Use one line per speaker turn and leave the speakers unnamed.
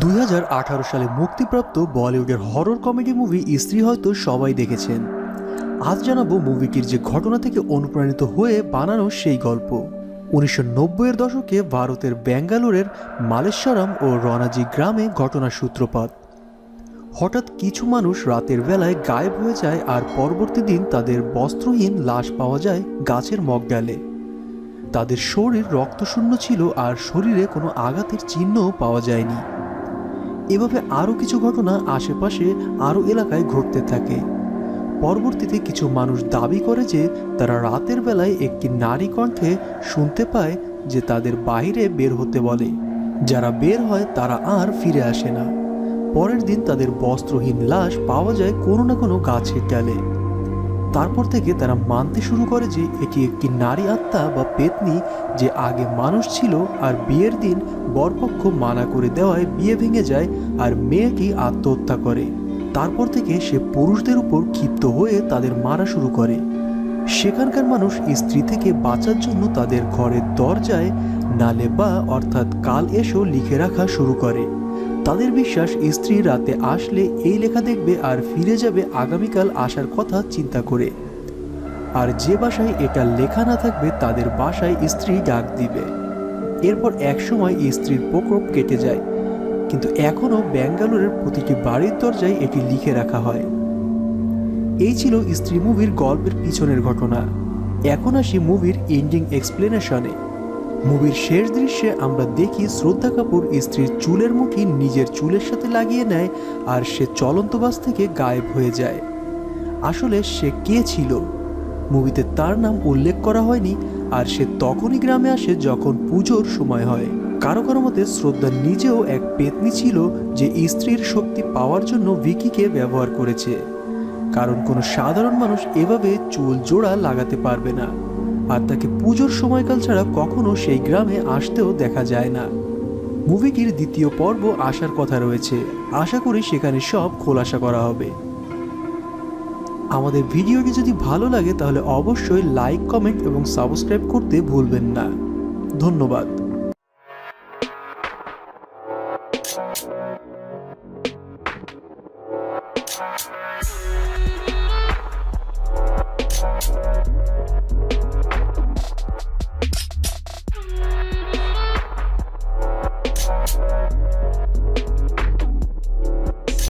দুই হাজার আঠারো সালে মুক্তিপ্রাপ্ত বলিউডের হরর কমেডি মুভি স্ত্রী হয়তো সবাই দেখেছেন। আজ জানাব মুভিটির যে ঘটনা থেকে অনুপ্রাণিত হয়ে বানানো সেই গল্প। উনিশশো নব্বইয়ের দশকে ভারতের ব্যাঙ্গালোরের মালেশ্বরম ও রনাজি গ্রামে ঘটনার সূত্রপাত। হঠাৎ কিছু মানুষ রাতের বেলায় গায়েব হয়ে যায় আর পরবর্তী দিন তাদের বস্ত্রহীন লাশ পাওয়া যায় গাছের মগডালে। তাদের শরীর রক্তশূন্য ছিল আর শরীরে কোনো আঘাতের চিহ্নও পাওয়া যায়নি। এভাবে আরও কিছু ঘটনা আশেপাশে আরও এলাকায় ঘটতে থাকে। পরবর্তীতে কিছু মানুষ দাবি করে যে তারা রাতের বেলায় একটি নারী কণ্ঠে শুনতে পায় যে তাদের বাইরে বের হতে বলে। যারা বের হয় তারা আর ফিরে আসে না। পরের দিন তাদের বস্ত্রহীন লাশ পাওয়া যায় কোনো না কোনো গাছের ডালে তারপর থেকে তারা মানতে শুরু করে যে এটি একটি নারী আত্মা বা পেতনি যে আগে মানুষ ছিল আর বিয়ের দিন বরপক্ষ মানা করে দেওয়ায় বিয়ে ভেঙে যায় আর মেয়েটি আত্মহত্যা করে। তারপর থেকে সে পুরুষদের উপর ক্ষিপ্ত হয়ে তাদের মারা শুরু করে। সেখানকার মানুষ স্ত্রী থেকে বাঁচার জন্য তাদের ঘরের দরজায় নালে বা অর্থাৎ কাল এসো লিখে রাখা শুরু করে। তাদের বিশ্বাস স্ত্রী রাতে আসলে এই লেখা দেখবে আর ফিরে যাবে আগামীকাল আসার কথা চিন্তা করে। আর যে বাসায় এটা লেখা না থাকবে, তাদের বাসায় স্ত্রী ডাক দিবে। এরপর একসময় স্ত্রীর প্রকোপ কেটে যায়। কিন্তু এখনও ব্যাঙ্গালোরের প্রতিটি বাড়ির দরজায় এটি লিখে রাখা হয়। এই ছিল স্ত্রী মুভির গল্পের পিছনের ঘটনা। এখন আসি মুভির এন্ডিং এক্সপ্লেনেশনে মুভির শেষ দৃশ্যে আমরা দেখি শ্রদ্ধা কাপুর স্ত্রীর চুলের মুঠি নিজের চুলের সাথে লাগিয়ে নেয় আর সে চলন্ত বাস থেকে গায়েব হয়ে যায়। আসলে সে কে ছিল? মুভিতে তার নাম উল্লেখ করা হয়নি আর সে তখনই গ্রামে আসে যখন পুজোর সময় হয়। কারও কারও মতে শ্রদ্ধা নিজেও এক পেতনি ছিল যে স্ত্রীর শক্তি পাওয়ার জন্য ভিকিকে ব্যবহার করেছে। কারণ কোনো সাধারণ মানুষ এভাবে চুল জোড়া লাগাতে পারবে না। আর তাকে পুজোর সময়কাল ছাড়া কখনো সেই গ্রামে আসতেও দেখা যায় না। মুভিটির দ্বিতীয় পর্ব আসার কথা রয়েছে। আশা করি সেখানে সব খোলাসা করা হবে। আমাদের ভিডিওটি যদি ভালো লাগে তাহলে অবশ্যই লাইক, কমেন্ট এবং সাবস্ক্রাইব করতে ভুলবেন না। ধন্যবাদ।